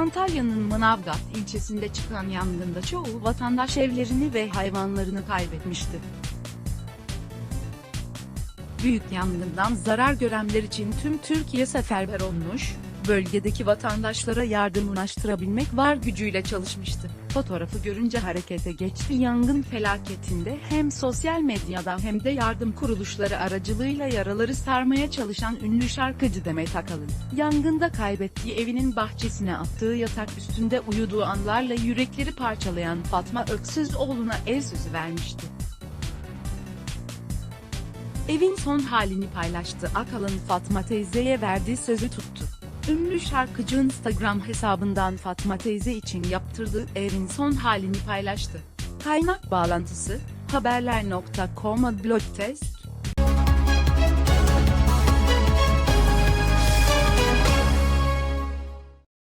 Antalya'nın Manavgat ilçesinde çıkan yangında çoğu vatandaş evlerini ve hayvanlarını kaybetmişti. Büyük yangından zarar görenler için tüm Türkiye seferber olmuş, bölgedeki vatandaşlara yardım ulaştırabilmek var gücüyle çalışmıştı. Fotoğrafı görünce harekete geçti. Yangın felaketinde hem sosyal medyada hem de yardım kuruluşları aracılığıyla yaraları sarmaya çalışan ünlü şarkıcı Demet Akalın, yangında kaybettiği evinin bahçesine attığı yatak üstünde uyuduğu anlarla yürekleri parçalayan Fatma Öksüzoğlu'na el sözü vermişti. Evin son halini paylaştı. Akalın Fatma teyzeye verdiği sözü tuttu. Ünlü şarkıcı Instagram hesabından Fatma teyze için yaptırdığı evin son halini paylaştı. Kaynak bağlantısı, haberler.com blog test